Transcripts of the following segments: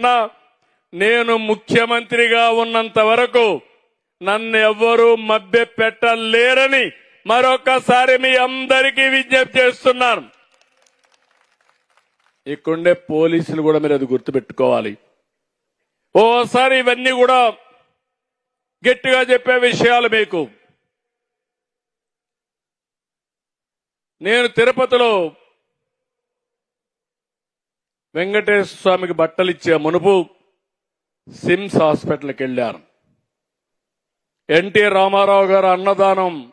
చెప్తున్నా నేను ముఖ్యమంత్రిగా ఉన్నంత వరకు నన్ను ఎవ్వరూ మభ్య పెట్టలేరని మరొకసారి మీ అందరికీ విజ్ఞప్తి చేస్తున్నాను. ఇక్కడుండే పోలీసులు కూడా మీరు అది గుర్తుపెట్టుకోవాలి. ఓసారి ఇవన్నీ కూడా గట్టిగా చెప్పే విషయాలు మీకు. నేను తిరుపతిలో వెంకటేశ్వర స్వామికి బట్టలు ఇచ్చే మునుపు సిమ్స్ హాస్పిటల్కి వెళ్ళారు ఎన్టీ రామారావు గారు అన్నదానం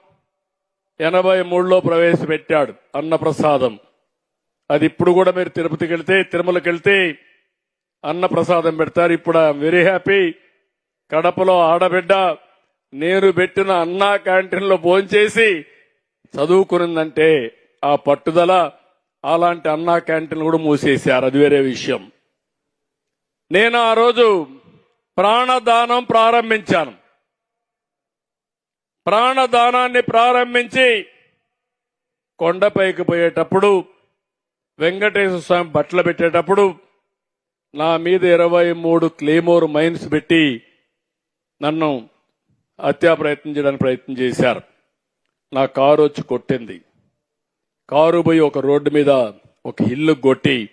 ఎనభై మూడులో ప్రవేశపెట్టాడు అన్నప్రసాదం అది ఇప్పుడు కూడా మీరు తిరుపతికి వెళ్తే తిరుమలకి వెళ్తే అన్నప్రసాదం పెడతారు. ఇప్పుడు ఐఎమ్ వెరీ హ్యాపీ. కడపలో ఆడబిడ్డ నేను పెట్టిన అన్నా క్యాంటీన్లో భోంచేసి చదువుకునిందంటే ఆ పట్టుదల అలాంటి అన్నా క్యాంటీన్ కూడా మూసేశారు. అది వేరే విషయం. నేను ఆ రోజు ప్రాణదానం ప్రారంభించాను. ప్రాణదానాన్ని ప్రారంభించి కొండపైకి పోయేటప్పుడు వెంకటేశ్వర స్వామి బట్టలు పెట్టేటప్పుడు నా మీద ఇరవై మూడు క్లేమోర్ మైన్స్ పెట్టి నన్ను హత్యా ప్రయత్నం చేయడానికి ప్రయత్నం చేశారు. నా కారు వచ్చి కొట్టింది. కారు పోయి ఒక రోడ్డు మీద ఒక ఇల్లు కొట్టి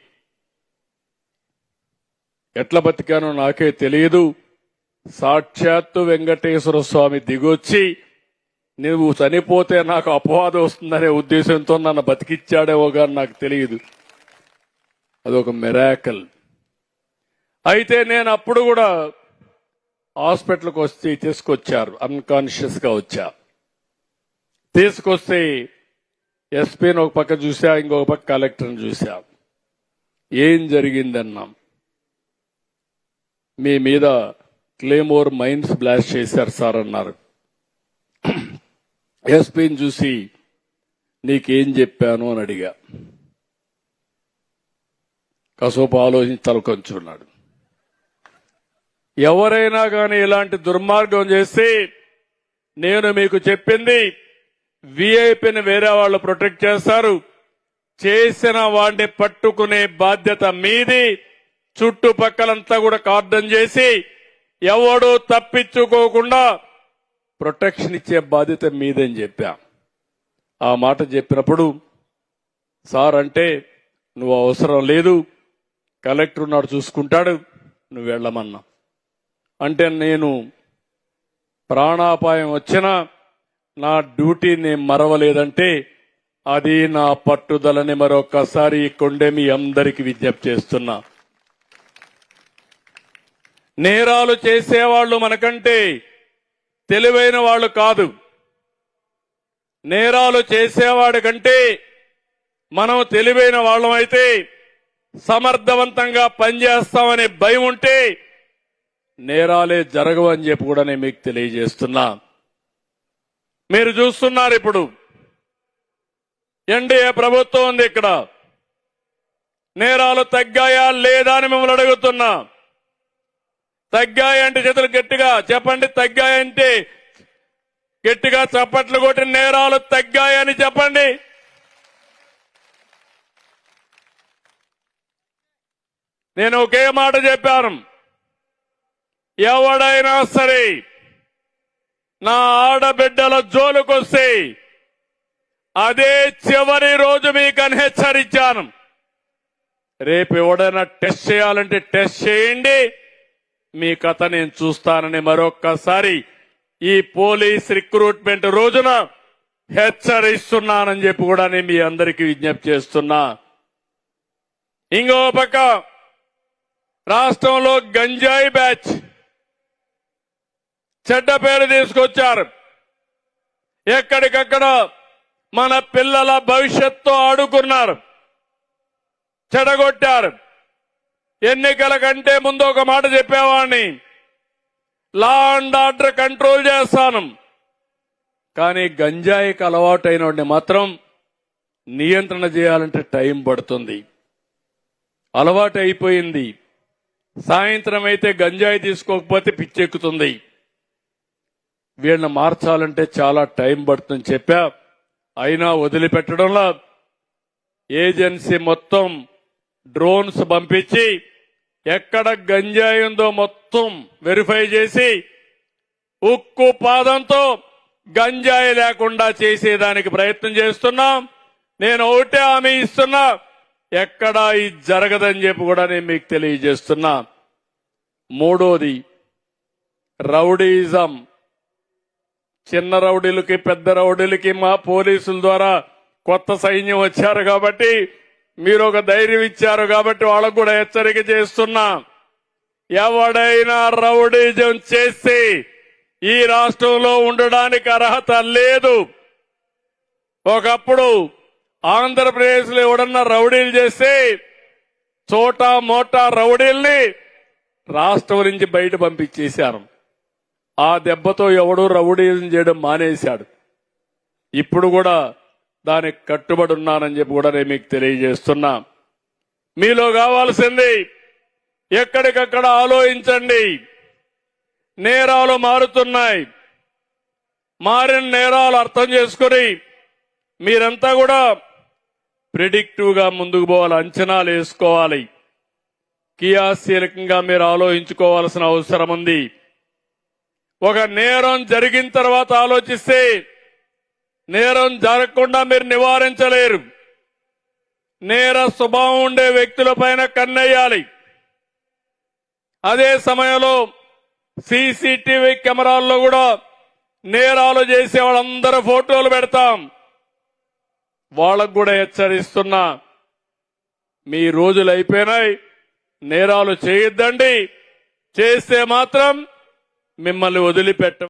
ఎట్లా బతికానో నాకే తెలియదు. సాక్షాత్తు వెంకటేశ్వర స్వామి దిగొచ్చి నువ్వు చనిపోతే నాకు అపవాదం వస్తుందనే ఉద్దేశంతో నన్ను బతికిచ్చాడేవో కానీ నాకు తెలియదు. అదొక మెరాకల్ అయితే నేను అప్పుడు కూడా హాస్పిటల్కి వచ్చి తీసుకొచ్చారు అన్కాన్షియస్గా వచ్చా. తీసుకొస్తే ఎస్పీని ఒక పక్క చూసా ఇంకొక పక్క కలెక్టర్ని చూసా. ఏం జరిగిందన్నాం? మీ మీద క్లేమోర్ మైన్స్ బ్లాస్ట్ చేశారు సార్ అన్నారు. ఎస్పీని చూసి నీకేం చెప్పాను అని అడిగా. కసోపు ఆలోచించి తలకొంచున్నాడు ఎవరైనా కానీ ఇలాంటి దుర్మార్గం చేస్తే నేను మీకు చెప్పింది వీఐపీని వేరే వాళ్ళు ప్రొటెక్ట్ చేస్తారు. చేసిన వాడిని పట్టుకునే బాధ్యత మీది. చుట్టుపక్కలంతా కూడా కార్డన్ చేసి ఎవడు తప్పించుకోకుండా ప్రొటెక్షన్ ఇచ్చే బాధ్యత మీదని చెప్పా. ఆ మాట చెప్పినప్పుడు సార్ అంటే నువ్వు అవసరం లేదు. కలెక్టర్ ఉన్నాడు చూసుకుంటాడు. నువ్వు వెళ్ళమన్నా. అంటే నేను ప్రాణాపాయం వచ్చినా నా డ్యూటీని మరవలేదంటే అది నా పట్టుదలని మరొకసారి ఈ కొండే మీ అందరికి విజ్ఞప్తి చేస్తున్నా. నేరాలు చేసేవాళ్ళు మనకంటే తెలివైన వాళ్ళు కాదు. నేరాలు చేసేవాడి కంటే మనం తెలివైన వాళ్ళమైతే సమర్థవంతంగా పనిచేస్తామనే భయం ఉంటే నేరాలే జరగవని చెప్పి కూడా నేను మీకు తెలియజేస్తున్నా. మీరు చూస్తున్నారు ఇప్పుడు. ఎన్డీఏ ప్రభుత్వం ఉంది ఇక్కడ. నేరాలు తగ్గాయా లేదా అని మిమ్మల్ని అడుగుతున్నా. తగ్గాయంటే చేతులు గట్టిగా చెప్పండి. తగ్గాయంటే గట్టిగా చప్పట్లు కొట్టి నేరాలు తగ్గాయని చెప్పండి. నేను ఒకే మాట చెప్పాను. ఎవడైనా సరే నా ఆడబిడ్డల జోలుకొస్తే అదే చివరి రోజు మీకు హెచ్చరించాను రేపు ఎవడైనా టెస్ట్ చేయాలంటే టెస్ట్ చేయండి. మీ కథ నేను చూస్తానని మరొక్కసారి ఈ పోలీస్ రిక్రూట్మెంట్ రోజున హెచ్చరిస్తున్నానని చెప్పి కూడా నేను మీ అందరికీ విజ్ఞప్తి చేస్తున్నా. ఇంకో పక్క రాష్ట్రంలో గంజాయి బ్యాచ్ చెడ్డ పేరు తీసుకొచ్చారు. ఎక్కడికక్కడ మన పిల్లల భవిష్యత్తు ఆడుకున్నారు. చెడగొట్టారు. ఎన్నికల కంటే ముందు ఒక మాట చెప్పేవాడిని. లా అండ్ ఆర్డర్ కంట్రోల్ చేస్తాను. కానీ గంజాయికి అలవాటైన వాడిని మాత్రం నియంత్రణ చేయాలంటే టైం పడుతుంది. అలవాటు అయిపోయింది సాయంత్రం అయితే గంజాయి తీసుకోకపోతే పిచ్చెక్కుతుంది. వీళ్ళని మార్చాలంటే చాలా టైం పడుతుందని చెప్పా. అయినా వదిలిపెట్టడంలో ఏజెన్సీ మొత్తం డ్రోన్స్ పంపించి ఎక్కడ గంజాయి ఉందో మొత్తం వెరిఫై చేసి ఉక్కు పాదంతో గంజాయి లేకుండా చేసేదానికి ప్రయత్నం చేస్తున్నాం. నేను ఒకటే హామీ ఇస్తున్నా ఎక్కడా ఇది జరగదని చెప్పి కూడా నేను మీకు తెలియజేస్తున్నా. మూడోది రౌడీజం చిన్న రౌడీలకి పెద్ద రౌడీలకి మా పోలీసుల ద్వారా కొత్త సైన్యం వచ్చారు కాబట్టి మీరు ఒక ధైర్యం ఇచ్చారు కాబట్టి వాళ్ళకు కూడా హెచ్చరిక చేస్తున్నా. ఎవడైనా రౌడీజం చేసి ఈ రాష్ట్రంలో ఉండడానికి అర్హత లేదు. ఒకప్పుడు ఆంధ్రప్రదేశ్లో ఎవడన్నా రౌడీలు చేస్తే చోటా మోటా రౌడీల్ని రాష్ట్రం నుంచి బయట పంపించేశారు. ఆ దెబ్బతో ఎవడూ రౌడీజం చేయడం మానేశాడు. ఇప్పుడు కూడా దానికి కట్టుబడి ఉన్నానని చెప్పి కూడా నేను మీకు తెలియజేస్తున్నా. మీలో కావాల్సింది ఎక్కడికక్కడ ఆలోచించండి. నేరాలు మారుతున్నాయి. మారిన నేరాలు అర్థం చేసుకుని మీరంతా కూడా ప్రిడిక్టివ్గా ముందుకు పోవాలి అంచనాలు వేసుకోవాలి. క్రియాశీలకంగా మీరు ఆలోచించుకోవాల్సిన అవసరం ఉంది. ఒక నేరం జరిగిన తర్వాత ఆలోచిస్తే నేరం జరగకుండా మీరు నివారించలేరు. నేర స్వభావం ఉండే వ్యక్తుల పైన కన్నెయ్యాలి. అదే సమయంలో సీసీటీవీ కెమెరాల్లో కూడా నేరాలు చేసే వాళ్ళందరూ ఫోటోలు పెడతాం. వాళ్ళకు కూడా హెచ్చరిస్తున్నా మీ రోజులు అయిపోయినాయి నేరాలు చేయొద్దండి. చేస్తే మాత్రం మిమ్మల్ని వదిలిపెట్ట